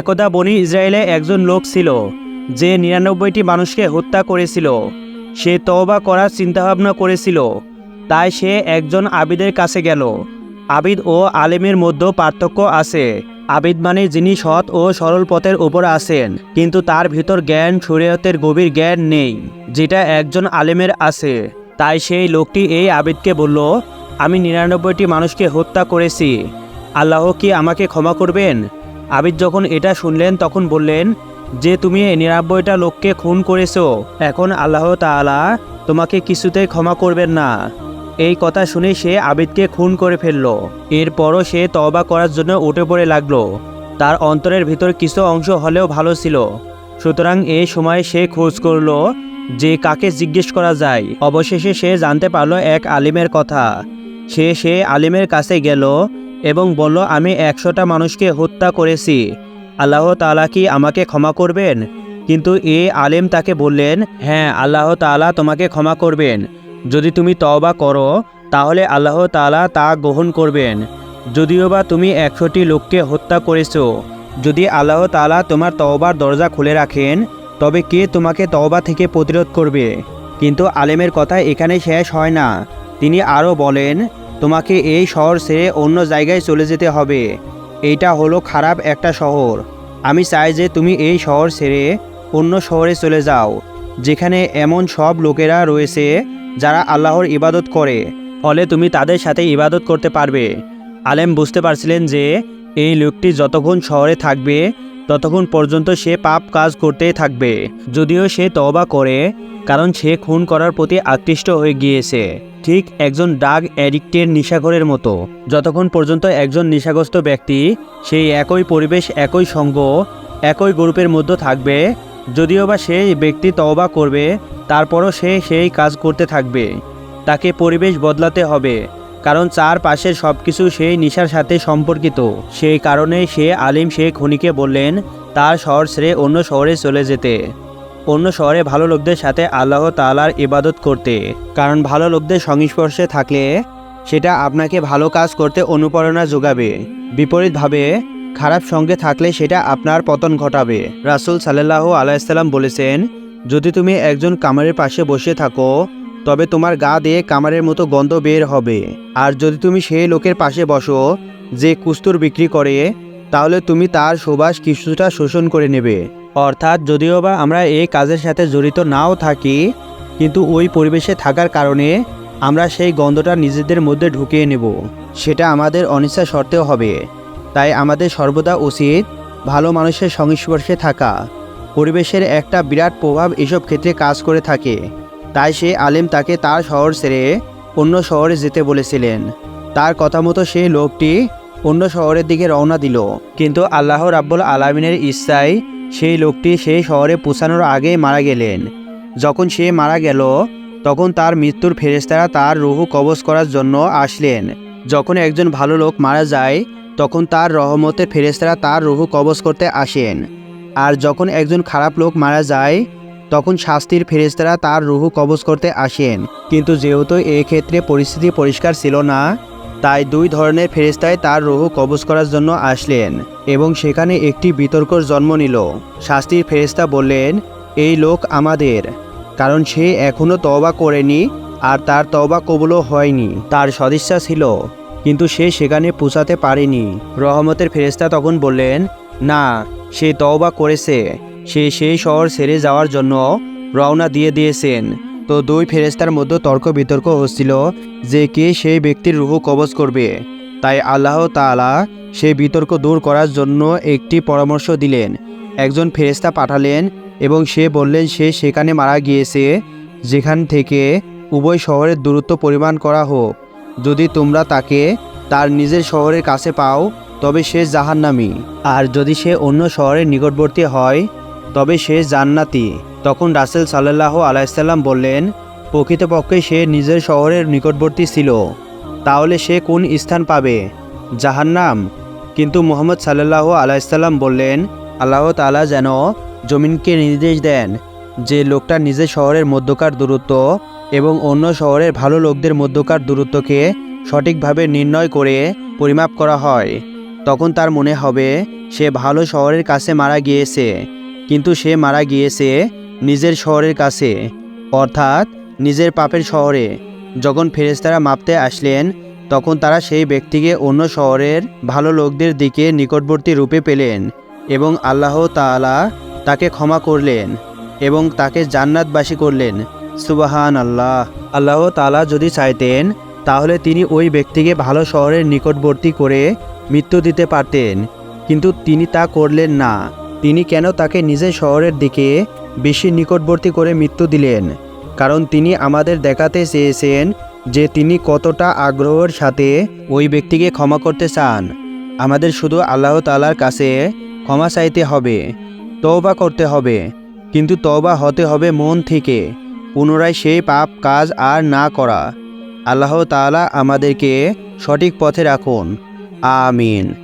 একদা বনি ইসরায়েলে একজন লোক ছিল, যে নিরানব্বইটি মানুষকে হত্যা করেছিল। সে তওবা করার চিন্তাভাবনা করেছিল। তাই সে একজন আবিদের কাছে গেল। আবিদ ও আলেমের মধ্যে পার্থক্য আছে। আবিদ মানে যিনি সৎ ও সরল পথের উপর আছেন, কিন্তু তার ভিতর জ্ঞান, শরীয়তের গভীর জ্ঞান নেই, যেটা একজন আলেমের আছে। তাই সেই লোকটি এই আবিদকে বলল, আমি নিরানব্বইটি মানুষকে হত্যা করেছি। আল্লাহ কি আমাকে ক্ষমা করবেন? আবিদ যখন এটা শুনলেন, তখন বললেন, যে তুমি নিরানব্বইটা লোককে খুন করেছ, এখন আল্লাহ তাআলা তোমাকে কিছুতেই ক্ষমা করবেন না। এই কথা শুনে সে আবিদকে খুন করে ফেলল। এরপরও সে তওবা করার জন্য উঠে পড়ে লাগল। তার অন্তরের ভিতর কিছু অংশ হলেও ভালো ছিল। সুতরাং এই সময় সে খোঁজ করল যে কাকে জিজ্ঞেস করা যায়। অবশেষে সে জানতে পারল এক আলিমের কথা। সে সে আলিমের কাছে গেল এবং বলল, আমি একশোটা মানুষকে হত্যা করেছি। আল্লাহ তালা কি আমাকে ক্ষমা করবেন? কিন্তু এ আলেম তাকে বললেন হ্যাঁ আল্লাহ তালা তোমাকে ক্ষমা করবেন। যদি তুমি তওবা করো, তাহলে আল্লাহ তাআলা তা গ্রহণ করবেন। যদিও বা তুমি একশোটি লোককে হত্যা করেছ, যদি আল্লাহ তালা তোমার তওবার দরজা খুলে রাখেন, তবে কে তোমাকে তওবা থেকে প্রতিরোধ করবে? কিন্তু আলেমের কথা এখানে শেষ হয় না। তিনি আরও বলেন তোমাকে এই শহর ছেড়ে অন্য জায়গায় চলে যেতে হবে। এইটা হলো খারাপ একটা শহর। আমি চাই যে তুমি এই শহর ছেড়ে অন্য শহরে চলে যাও, যেখানে এমন সব লোকেরা রয়েছে যারা আল্লাহর ইবাদত করে। ফলে তুমি তাদের সাথে ইবাদত করতে পারবে। আলেম বুঝতে পারছিলেন যে এই লোকটি যতক্ষণ শহরে থাকবে ততক্ষণ পর্যন্ত সে পাপ কাজ করতেই থাকবে। যদিও সে তওবা করে, কারণ সে খুন করার প্রতি আকৃষ্ট হয়ে গিয়েছে। ঠিক একজন ডাগ অ্যাডিক্টের নিশাঘরের মতো। যতক্ষণ পর্যন্ত একজন নিশাগ্রস্ত ব্যক্তি, সেই একই পরিবেশ, একই সঙ্গ, একই গ্রুপের মধ্যে থাকবে, যদিও বা সেই ব্যক্তি তওবা করবে, তারপরও সে সেই কাজ করতে থাকবে। তাকে পরিবেশ বদলাতে হবে। কারণ চার পাশের সব কিছু সেই নিশার সাথে সম্পর্কিত। সেই কারণে সে আলিম শেখ খনিকে বললেন, তার শহর ছেড়ে অন্য শহরে চলে যেতে। অন্য শহরে ভালো লোকদের সাথে আল্লাহ তালার ইবাদত করতে। কারণ ভালো লোকদের সংস্পর্শে থাকলে সেটা আপনাকে ভালো কাজ করতে অনুপ্রেরণা যোগাবে। বিপরীতভাবে, খারাপ সঙ্গে থাকলে সেটা আপনার পতন ঘটাবে। রাসূল সাল্লাল্লাহু আলাইসাল্লাম বলেছেন, যদি তুমি একজন কামারের পাশে বসে থাকো তবে তোমার গা দিয়ে কামারের মতো গন্ধ বের হবে। আর যদি তুমি সেই লোকের পাশে বসো, যে কুস্তুর বিক্রি করে, তাহলে তুমি তার সুবাস কিছুটা শোষণ করে নেবে। অর্থাৎ যদিও বা আমরা এই কাজের সাথে জড়িত নাও থাকি, কিন্তু ওই পরিবেশে থাকার কারণে আমরা সেই গন্ধটা নিজেদের মধ্যে ঢুকিয়ে নেব। সেটা আমাদের অনিচ্ছা সত্ত্বেও হবে। তাই আমাদের সর্বদা উচিত ভালো মানুষের সংস্পর্শে থাকা। পরিবেশের একটা বিরাট প্রভাব এসব ক্ষেত্রে কাজ করে থাকে। তাই সে আলেম তাকে তার শহর ছেড়ে অন্য শহরে যেতে বলেছিলেন। তার কথা মতো সেই লোকটি অন্য শহরের দিকে রওনা দিল। কিন্তু আল্লাহ রাব্বুল আলমিনের ইচ্ছায় সেই লোকটি সেই শহরে পৌঁছানোর আগেই মারা গেলেন। যখন সে মারা গেল, তখন তার মৃত্যুর ফেরেস্তারা তার রুহু কবজ করার জন্য আসলেন। যখন একজন ভালো লোক মারা যায়, তখন তার রহমতের ফেরেস্তারা তার রুহু কবজ করতে আসেন। আর যখন একজন খারাপ লোক মারা যায় তখন শাস্তির ফেরেস্তারা তার রুহু কবজ করতে আসেন। কিন্তু যেহেতু ক্ষেত্রে পরিস্থিতি পরিষ্কার ছিল না, তাই দুই ধরনের ফেরেস্তায় তার রুহু কবজ করার জন্য আসলেন এবং সেখানে একটি বিতর্কর জন্ম নিল। শাস্তির ফেরেস্তা বললেন, এই লোক আমাদের, কারণ সে এখনও তওবা করেনি আর তার তওবা কবুলও হয়নি। তার সদিচ্ছা ছিল, কিন্তু সে সেখানে পৌঁছাতে পারেনি। রহমতের ফেরেস্তা তখন বললেন, না, সে তওবা করেছে। সে সেই শহর ছেড়ে যাওয়ার জন্য রওনা দিয়ে দিয়েছেন। তো দুই ফেরেস্তার মধ্যে তর্ক বিতর্ক হচ্ছিল যে কে সেই ব্যক্তির রুহু কবজ করবে। তাই আল্লাহ তাআলা সেই বিতর্ক দূর করার জন্য একটি পরামর্শ দিলেন। একজন ফেরেস্তা পাঠালেন এবং সে বললেন, সে সেখানে মারা গিয়েছে, যেখান থেকে উভয় শহরের দূরত্ব পরিমাণ করা হোক। যদি তোমরা তাকে তার নিজের শহরের কাছে পাও, তবে সে জাহান্নামী। আর যদি সে অন্য শহরের নিকটবর্তী হয় তবে সে জান্নাতি। তখন রাসেল সাল্লাহ আলাইসাল্লাম বললেন, প্রকৃতপক্ষে সে নিজের শহরের নিকটবর্তী ছিল। তাহলে সে কোন স্থান পাবে? জাহান্নাম। কিন্তু মোহাম্মদ সাল্লাহ আলাইসাল্লাম বললেন, আল্লাহ তাআলা যেন জমিনকে নির্দেশ দেন যে লোকটা নিজের শহরের মধ্যকার দূরত্ব এবং অন্য শহরের ভালো লোকদের মধ্যকার দূরত্বকে সঠিকভাবে নির্ণয় করে পরিমাপ করা হয়। তখন তার মনে হবে, সে ভালো শহরের কাছে মারা গিয়েছে। কিন্তু সে মারা গিয়েছে নিজের শহরের কাছে, অর্থাৎ নিজের পাপের শহরে। যখন ফেরেস্তারা মাপতে আসলেন, তখন তারা সেই ব্যক্তিকে অন্য শহরের ভালো লোকদের দিকে নিকটবর্তী রূপে পেলেন এবং আল্লাহ তাআলা তাকে ক্ষমা করলেন এবং তাকে জান্নাতবাসী করলেন। সুবাহান আল্লাহ আল্লাহ তালা যদি চাইতেন, তাহলে তিনি ওই ব্যক্তিকে ভালো শহরের নিকটবর্তী করে মৃত্যু দিতে পারতেন, কিন্তু তিনি তা করলেন না। তিনি কেন তাকে নিজের শহরের দিকে বেশি নিকটবর্তী করে মৃত্যু দিলেন? কারণ তিনি আমাদের দেখাতে চেয়েছেন যে তিনি কতটা আগ্রহের সাথে ওই ব্যক্তিকে ক্ষমা করতে চান। আমাদের শুধু আল্লাহ তালার কাছে ক্ষমা চাইতে হবে, তওবা করতে হবে। কিন্তু তওবা হতে হবে মন থেকে, পুনরায় সেই পাপ কাজ আর না করা। আল্লাহ তাআলা আমাদেরকে সঠিক পথে রাখুন। আমিন।